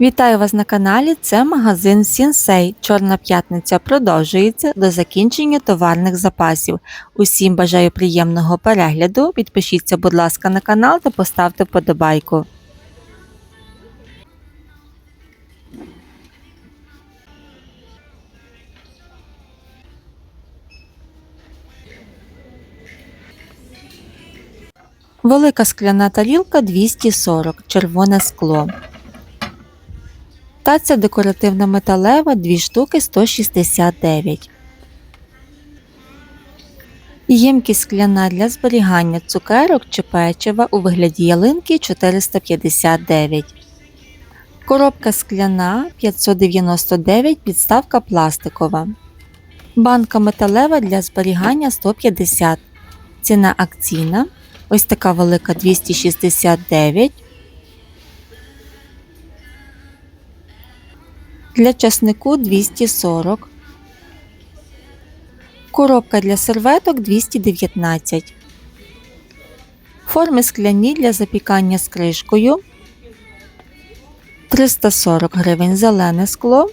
Вітаю вас на каналі. Це магазин Сінсей. Чорна п'ятниця продовжується до закінчення товарних запасів. Усім бажаю приємного перегляду. Підпишіться, будь ласка, на канал та поставте вподобайку. Велика скляна тарілка 240, червоне скло. Таця декоративна металева 2 штуки 169. Ємкість скляна для зберігання цукерок чи печива у вигляді ялинки 459. Коробка скляна 599, підставка пластикова. Банка металева для зберігання 150. Ціна акційна. Ось така велика 269. Для часнику 240. Коробка для серветок 219. Форми скляні для запікання з кришкою 340 гривень зелене скло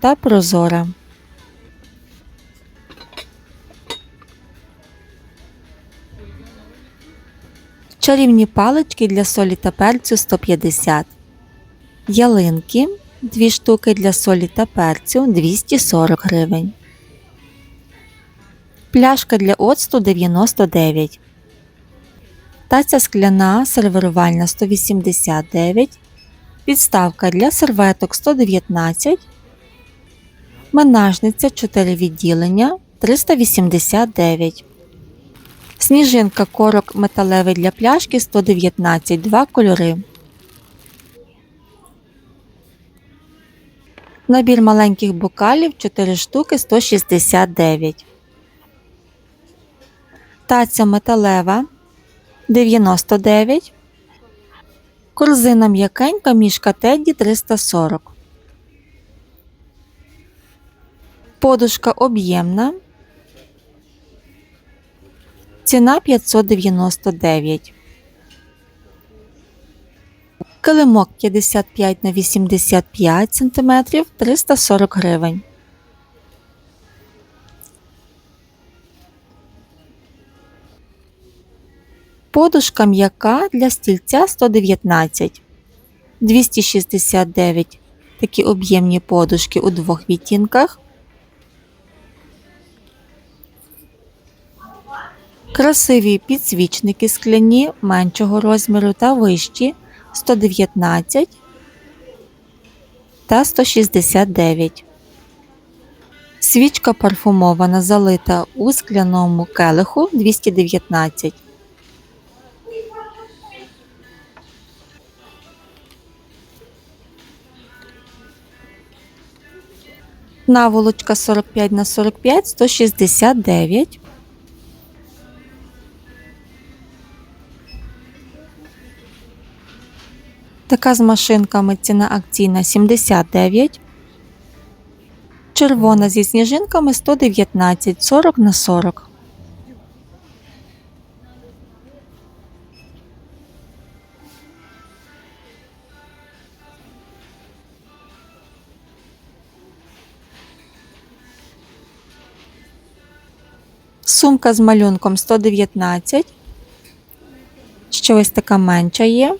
та прозоре. Чарівні палички для солі та перцю 150. Ялинки 2 штуки для солі та перцю 240 гривень. Пляшка для оцту 99. Таця скляна сервірувальна 189. Підставка для серветок 119. Менажниця 4 відділення 389. Сніжинка корок металевий для пляшки 119 2 кольори. Набір маленьких бокалів 4 штуки 169. Таця металева 99. Корзина м'якенька мішка Тедді 340. Подушка об'ємна. Ціна 599. Килимок 55 на 85 см 340 гривень. Подушка м'яка для стільця 119 269 такі об'ємні подушки у двох відтінках. Красиві підсвічники скляні меншого розміру та вищі 119 та 169. Свічка парфумована залита у скляному келиху 219. Наволочка 45 на 45 169. Така з машинками ціна акційна 79. Червона зі сніжинками 119 40 на 40. Сумка з малюнком 119. Ще ось така менша є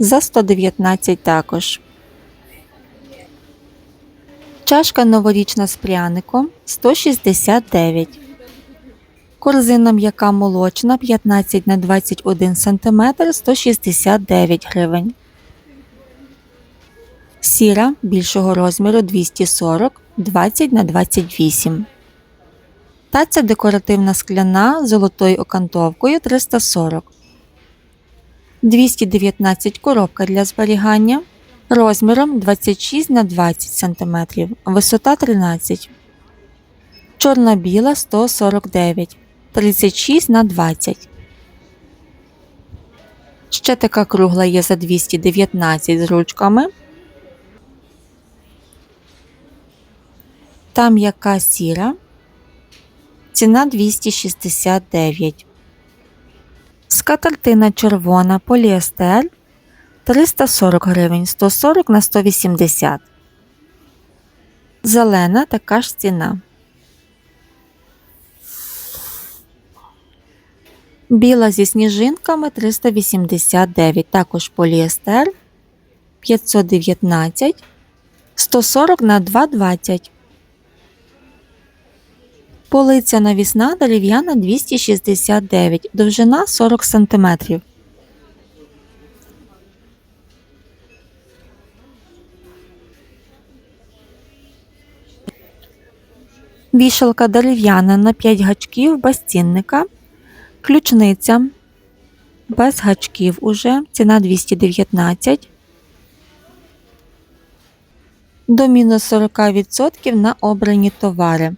за 119 також. Чашка новорічна з пряником 169. Корзина м'яка молочна 15 на 21 см 169 гривень. Сіра більшого розміру 240 20 на 28. Таця декоративна скляна з золотою окантовкою 340. 219 коробка для зберігання розміром 26 на 20 см, висота 13 Чорна-біла 149 36 на 20 Ще така кругла є за 219 з ручками. Там яка сіра. Ціна 269 Скатертина червона поліестер 340 гривень 140 на 180. Зелена така ж ціна. Біла зі сніжинками 389, також поліестер 519, 140 на 220. Полиця навісна дерев'яна 269, довжина 40 см. Вішалка дерев'яна на 5 гачків без цінника. Ключниця без гачків уже. Ціна 219. До мінус 40% на обрані товари.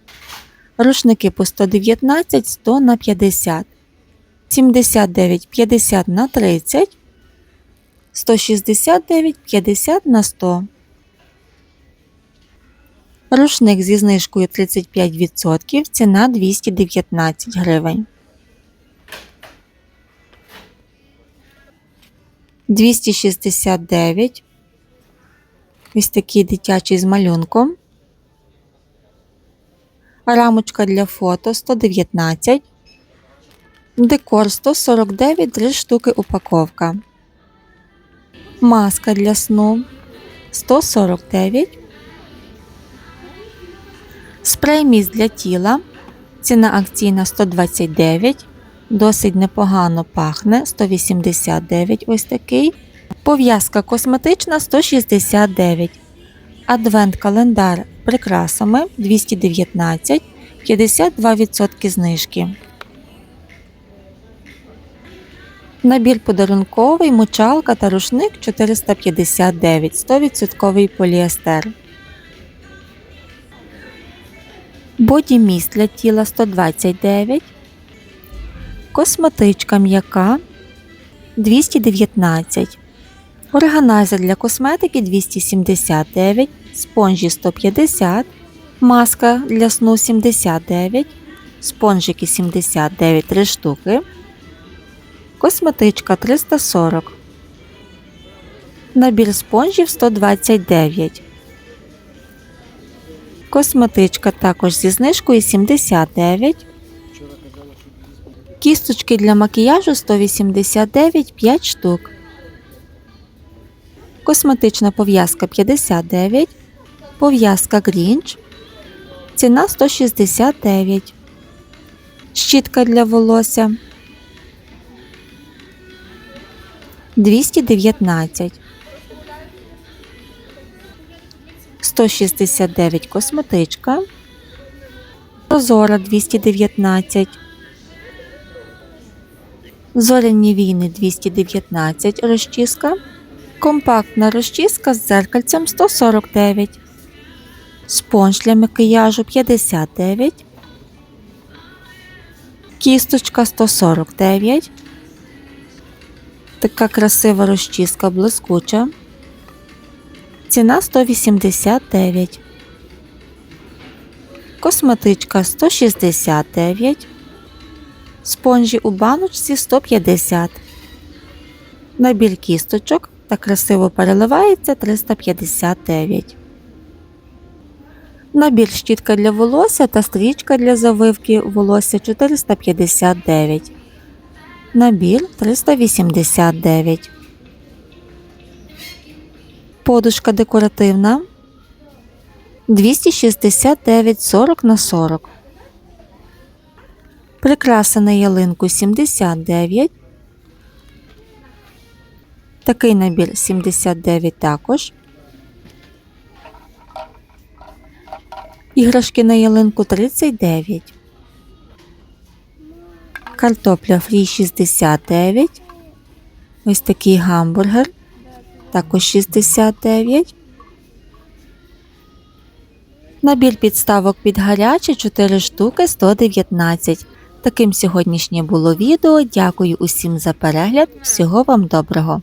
Рушники по 119, 100 на 50. 79, 50 на 30. 169, 50 на 100. Рушник зі знижкою 35%, ціна 219 гривень. 269. Ось такий дитячий з малюнком. Рамочка для фото 119. Декор 149, 3 штуки упаковка. Маска для сну 149. Спрей міст для тіла. Ціна акційна 129. Досить непогано пахне 189 ось такий. Пов'язка косметична 169. Адвент календар прикрасами 219, 52% знижки. Набір подарунковий, мочалка та рушник 459, 100% поліестер. Боді міст для тіла 129. Косметичка м'яка 219. Органайзер для косметики 279, спонжі 150, маска для сну 79, спонжики 79 3 штуки, косметичка 340, набір спонжів 129. Косметичка також зі знижкою 79. Кісточки для макіяжу 189 5 штук. Косметична пов'язка 59. Пов'язка Грінч. Ціна 169. Щітка для волосся 219. 169 косметичка. Прозора 219. Зоряні війни 219 розчіска. Компактна розчіска з дзеркальцем 149. Спонж для макіяжу 59. Кісточка 149. Така красива розчіска блискуча. Ціна 189. Косметичка 169. Спонжі у баночці 150. Набір кісточок та красиво переливається 359. Набір щітка для волосся та стрічка для завивки волосся 459. Набір 389. Подушка декоративна 269 40 на 40. Прикраса на ялинку 79. Такий набір 79 також. Іграшки на ялинку 39. Картопля фрі 69. Ось такий гамбургер. Також 69. Набір підставок під гаряче 4 штуки 119. Таким сьогоднішнє було відео. Дякую усім за перегляд. Всього вам доброго!